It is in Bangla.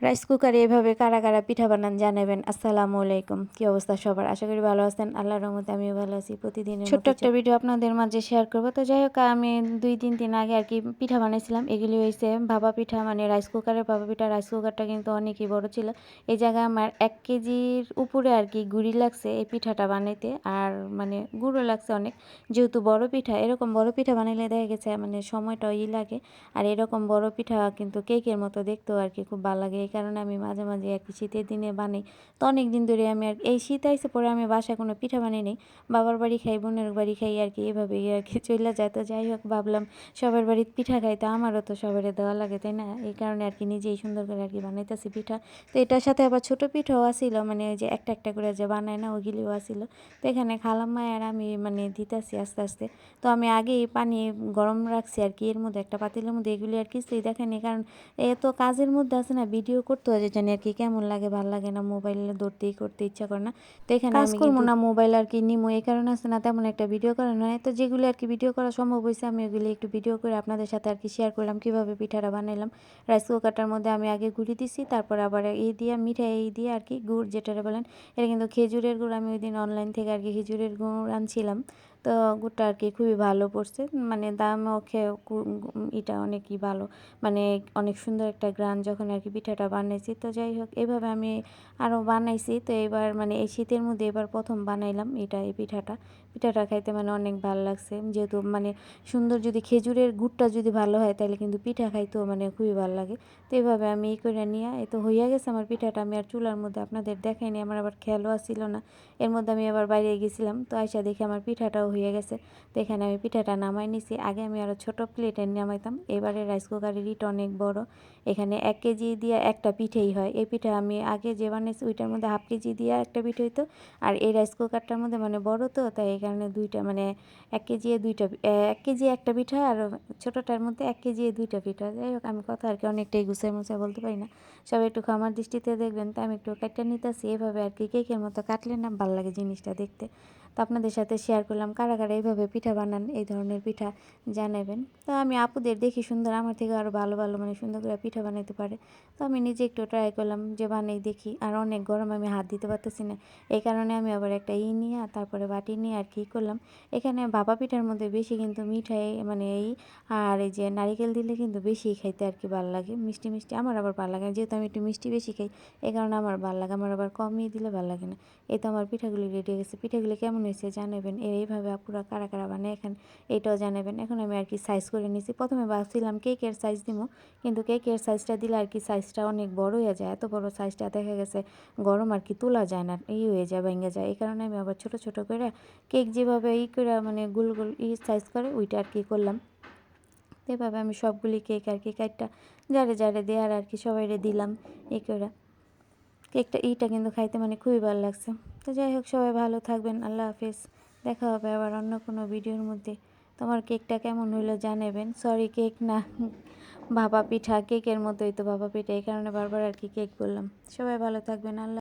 রাইস কুকারে এভাবে কারা কারা পিঠা বানান জানাবেন। আসসালামু আলাইকুম। কি অবস্থা সবার? আশা করি ভালো আছেন। আল্লাহর রহমতে আমিও ভালো আছি। প্রতিদিন ছোট্ট একটা ভিডিও আপনাদের মাঝে শেয়ার করব। তো যাই হোক আমি দুই তিন দিন আগে আর কি পিঠা বানাইছিলাম। এগুলি হয়েছে ভাবা পিঠা মানে রাইস কুকারের ভাবা পিঠা। রাইস কুকারটা কিন্তু অনেকই বড় ছিল। এই জায়গায় আমার এক কেজির উপরে আর কি গুড়ি লাগছে এই পিঠাটা বানাইতে। আর মানে গুঁড়ো লাগছে অনেক। যেহেতু বড় পিঠা এরকম বড় পিঠা বানাইলে দেখা গেছে মানে সময়টা ই লাগে। আর এরকম বড় পিঠা কিন্তু কেকের মতো দেখতেও আর কি খুব ভালো লাগে। কারণে আমি মাঝে মাঝে আর কি শীতের দিনে বানাই। তো অনেক দিন ধরে আমি আর এই শীত আইসে পরে আমি বাসায় কোনো পিঠা বানাই নেই। বাবার বাড়ি খাই, বোনের বাড়ি খাই আর কি এভাবেই আর কি চলে যায়। তো যাই হোক, ভাবলাম সবার বাড়ির পিঠা খাই, তো আমারও তো সবার দেওয়া লাগে, তাই না? এই কারণে আর কি নিজেই সুন্দর করে আর কি বানাইতেছি পিঠা। তো এটার সাথে আবার ছোটো পিঠাও আসিল মানে ওই যে একটা একটা করে যে বানায় না, ওইগুলিও আসিল। তো এখানে খালাম আর আমি মানে দিতেছি আস্তে আস্তে। তো আমি আগেই পানি গরম রাখছি আর কি, এর মধ্যে একটা পাতিলের মধ্যে এগুলি আর কিছুই দেখেনি কারণ এ তো কাজের মধ্যে আছে না, ভিডিও করতে হয় জানি আর কি কেমন লাগে ভালো লাগে না মোবাইলে ধরতেই করতে ইচ্ছা করে না। তো এখানে কাজ করব না মোবাইল আর কি নিমো এই কারণে আছে না তেমন একটা ভিডিও করা নয়। তো যেগুলো আর কি ভিডিও করা সম্ভব হয়েছে আমি ওগুলি একটু ভিডিও করে আপনাদের সাথে আর কি শেয়ার করলাম কীভাবে পিঠাটা বানাইলাম। রাইস কুকারটার মধ্যে আমি আগে গুড়ি দিছি তারপর আবার এই দিয়ে মিঠাই এই দিয়ে আর কি গুড় যেটা বলেন এটা কিন্তু খেজুরের গুড় আমি ওই দিন অনলাইন থেকে আর কি খেজুরের গুড় আনছিলাম। তো গুড়টা আর কি খুবই ভালো পড়ছে। মানে দামও খেয়ে এটা অনেকই ভালো। মানে অনেক সুন্দর একটা গ্রান যখন আর কি পিঠাটা বানাইছি। তো যাই হোক, এভাবে আমি আরও বানাইছি। তো এবার মানে এই শীতের মধ্যে এবার প্রথম বানাইলাম এটা, এই পিঠাটা। পিঠাটা খাইতে মানে অনেক ভালো লাগছে। যেহেতু মানে সুন্দর যদি খেজুরের গুড়টা যদি ভালো হয় তাহলে কিন্তু পিঠা খাইতেও মানে খুবই ভালো লাগে। তো এভাবে আমি এই করে নিয়ে এ তো হইয়া গেছে আমার পিঠাটা। আমি আর চুলার মধ্যে আপনাদের দেখাইনি, আমার আবার খেয়ালও আসছিল না। এর মধ্যে আমি আবার বাইরে গেছিলাম। তো আইসা দেখে আমার পিঠাটাও হয়ে গেছে। তো এখানে আমি পিঠাটা নামাই নিছি। আগে আমি আরও ছোটো প্লেটে নামাইতাম। এবারে রাইস কুকারের ইট অনেক বড়। এখানে এক কেজি দিয়ে একটা পিঠেই হয়। এই পিঠা আমি আগে যে বানিয়েছি ওইটার মধ্যে হাফ কেজি দিয়ে একটা পিঠে হইতো। আর এই রাইস কুকারটার মধ্যে মানে বড় তো, তাই এই কারণে দুইটা মানে এক কেজি দুইটা এক কেজি একটা পিঠা আর ছোটোটার মধ্যে এক কেজি দুইটা পিঠা যাই হোক, আমি কথা আর কি অনেকটাই গুছাই মুছাই বলতে পারি না। সবাই একটু আমার দৃষ্টিতে দেখবেন। তো আমি একটু কাটটা নিতেছি। এভাবে আর কি কেকের মতো কাটলে না ভালো লাগে জিনিসটা দেখতে। তো আপনাদের সাথে শেয়ার করলাম কারা কারা এইভাবে পিঠা বানান, এই ধরনের পিঠা জানাবেন। তো আমি আপুদের দেখি সুন্দর, আমার থেকে আরও ভালো ভালো মানে সুন্দর করে পিঠা বানাইতে পারে। তো আমি নিজে একটু ট্রাই করলাম যে বানাই দেখি, আর অনেক গরম আমি হাত দিতে পারতেছি না। এই কারণে আমি আবার একটা ই নিয়ে আর তারপরে বাটি নিয়ে আর কি করলাম। এখানে বাবা পিঠার মধ্যে বেশি কিন্তু মিঠাই মানে এই, আর এই যে নারিকেল দিলে কিন্তু বেশি খাইতে আর কি ভালো লাগে। মিষ্টি মিষ্টি আমার আবার ভালো লাগে যেহেতু আমি একটু মিষ্টি বেশি খাই, এই কারণে আমার ভালো লাগে, আমার আবার কমই দিলে ভালো লাগে না। এই তো আমার পিঠাগুলি রেডি হয়ে গেছে। পিঠাগুলি কেমন হয়েছে জানাবেন এর এইভাবে আপুরা কারা কারা বানায়, এখন এইটাও জানাবেন। এখন আমি আর কি সাইজ করে নিয়েছি প্রথমে ভাবছিলাম কেকের সাইজ দিব কিন্তু কেকের সাইজটা দিলে আর কি সাইজটা অনেক বড় হয়ে যায়। এত বড় সাইজটা দেখা গেছে গরম আর কি তোলা যায় না, ই হয়ে যায়, ভেঙে যায়। এই কারণে আমি আবার ছোট ছোট করে কেক যেভাবে ই করে মানে গুল গুল ই সাইজ করে, ওইটা আর কি করলাম। এভাবে আমি সবগুলি কেক আর কি কেকটা যারে যারে দেওয়ার আর কি সবাইরে দিলাম এই করে। কেকটা, এইটা কিন্তু খাইতে মানে খুবই ভালো লাগছে। তো যাই হোক, সবাই ভালো থাকবেন, আল্লাহ হাফিজ। দেখা হবে আবার অন্য কোনো ভিডিওর মধ্যে। তোমার কেকটা কেমন হইল জানাবেন। সরি কেক না, ভাপা পিঠা, কেকের মতোই তো ভাপা পিঠা। এই কারণে বারবার আর কি কেক বললাম। সবাই ভালো থাকবেন, আল্লাহ